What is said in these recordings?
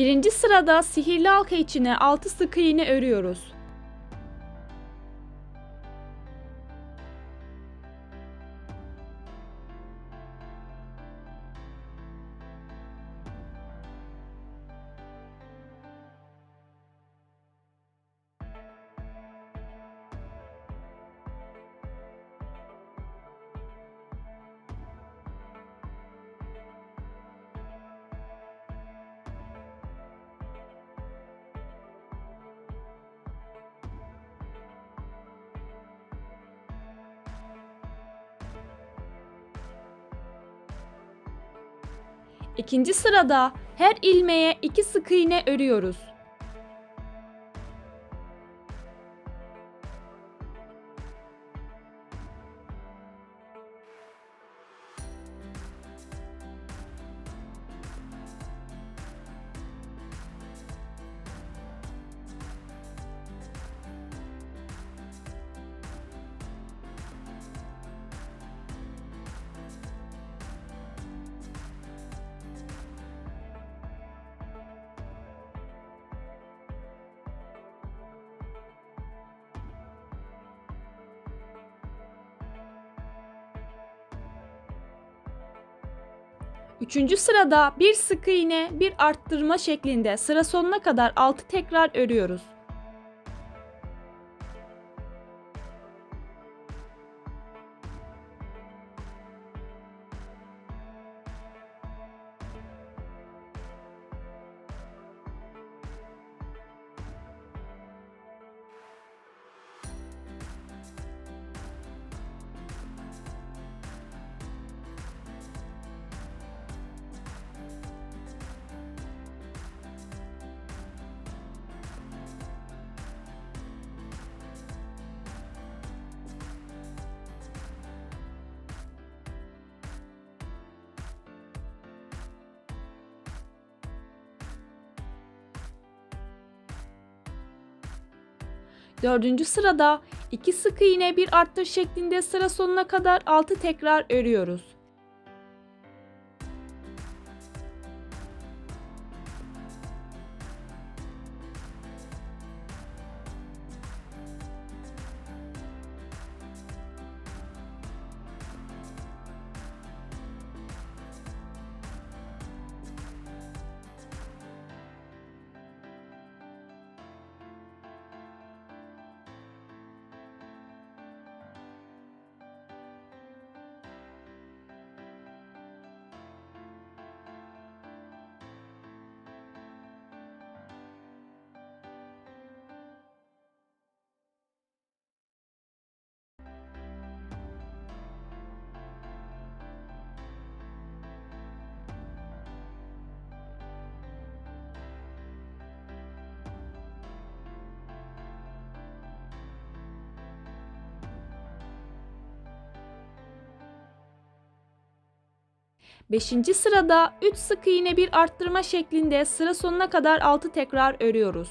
Birinci sırada sihirli halka içine 6 sık iğne örüyoruz. İkinci sırada her ilmeğe 2 sık iğne örüyoruz. Üçüncü sırada bir sık iğne, bir arttırma şeklinde sıra sonuna kadar 6 tekrar örüyoruz. Dördüncü sırada 2 sık iğne bir arttır şeklinde sıra sonuna kadar 6 tekrar örüyoruz. Beşinci sırada 3 sık iğne bir arttırma şeklinde sıra sonuna kadar 6 tekrar örüyoruz.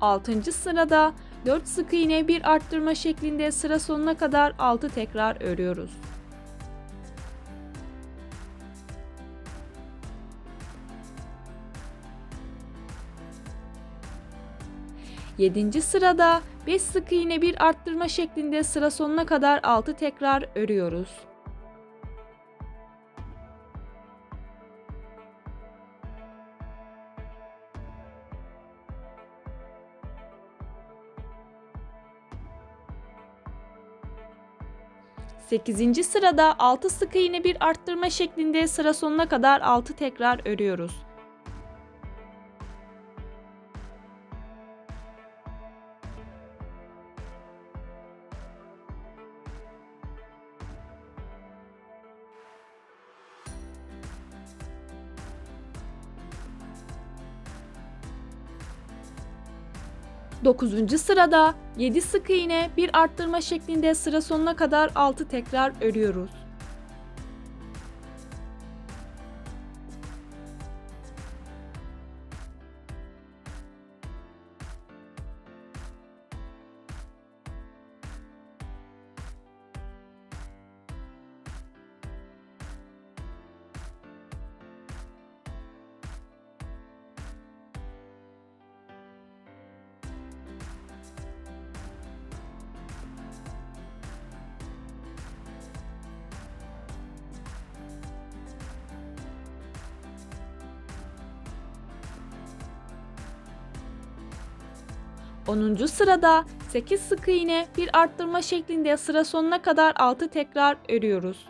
Altıncı sırada 4 sık iğne bir arttırma şeklinde sıra sonuna kadar 6 tekrar örüyoruz. Yedinci sırada 5 sık iğne bir arttırma şeklinde sıra sonuna kadar 6 tekrar örüyoruz. Sekizinci sırada 6 sık iğne bir arttırma şeklinde sıra sonuna kadar 6 tekrar örüyoruz. 9. sırada 7 sık iğne bir arttırma şeklinde sıra sonuna kadar 6 tekrar örüyoruz. Onuncu sırada 8 sık iğne bir arttırma şeklinde sıra sonuna kadar 6 tekrar örüyoruz.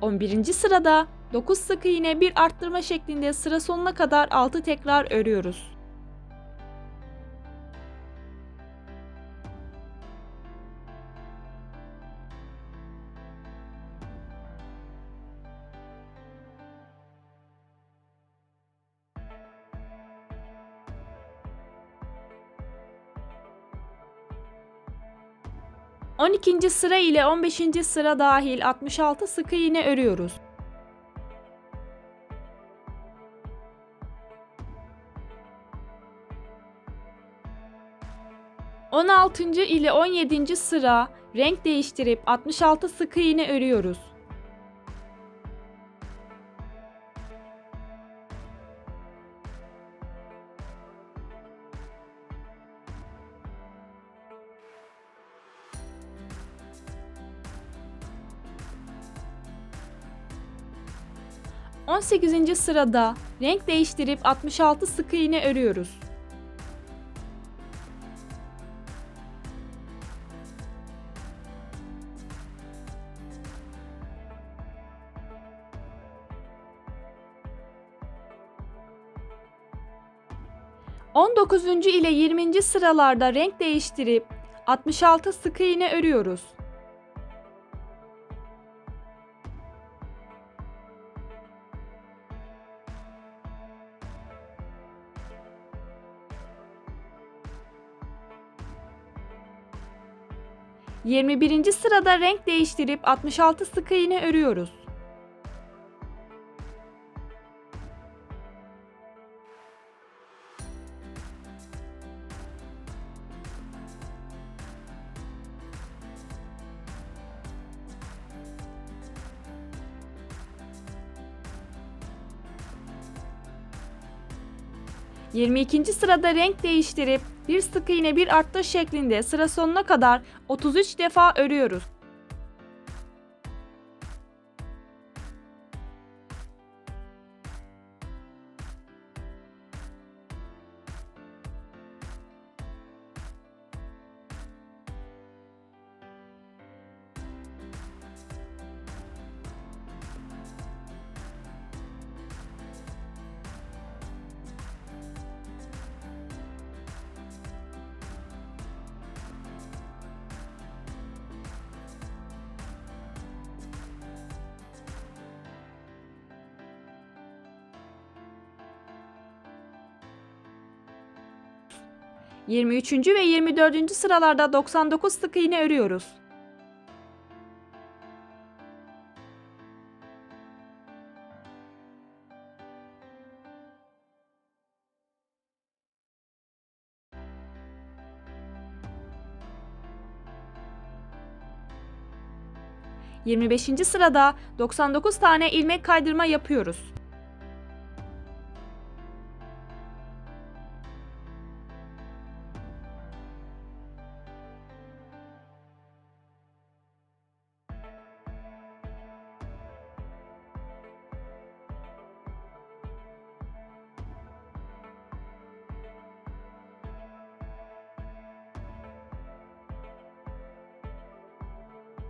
On birinci sırada 9 sık iğne bir arttırma şeklinde sıra sonuna kadar 6 tekrar örüyoruz. On ikinci sıra ile 15. sıra dahil 66 sık iğne örüyoruz. 16. ile 17. sıra renk değiştirip 66 sık iğne örüyoruz. On sekizinci sırada renk değiştirip 66 sık iğne örüyoruz. 19. ile 20. sıralarda renk değiştirip 66 sık iğne örüyoruz. Yirmi birinci sırada renk değiştirip 66 sık iğne örüyoruz. 22. sırada renk değiştirip bir sık iğne bir arttır şeklinde sıra sonuna kadar 33 defa örüyoruz. ...23. ve 24. sıralarda 99 sık iğne örüyoruz. 25. sırada 99 tane ilmek kaydırma yapıyoruz.